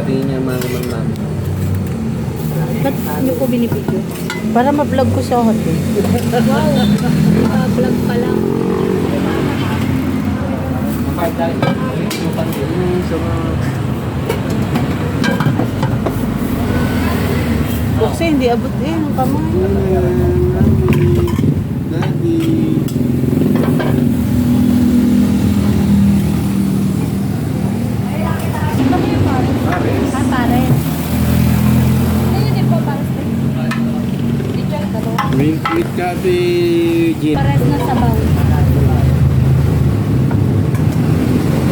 Pati niya mga ma'am. Ba't niyo po binibidyo? Para ma-vlog ko sa hotel. Wow! Naka-vlog pa lang. So, Kasi hindi abot eh ng kamay. Pare. Ayun din po, pare. Teacher, karo. With, with cabbage. Gin. Pares na sabaw.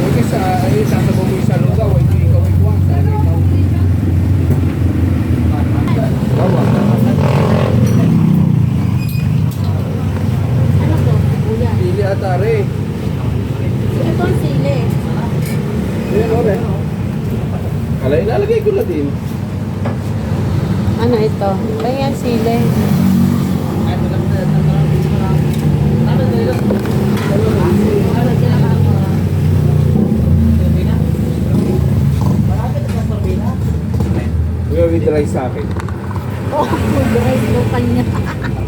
Okay, sa ay sasabaw mo sa lugaw, ay hindi ikaw ikaw. Ano. Pili atare. Ito ang sili. Ayan, ore. Kala ilalagay ko na din. Ano ito? Kaya sile. With rice sa akin. Oh, rice ko kanya.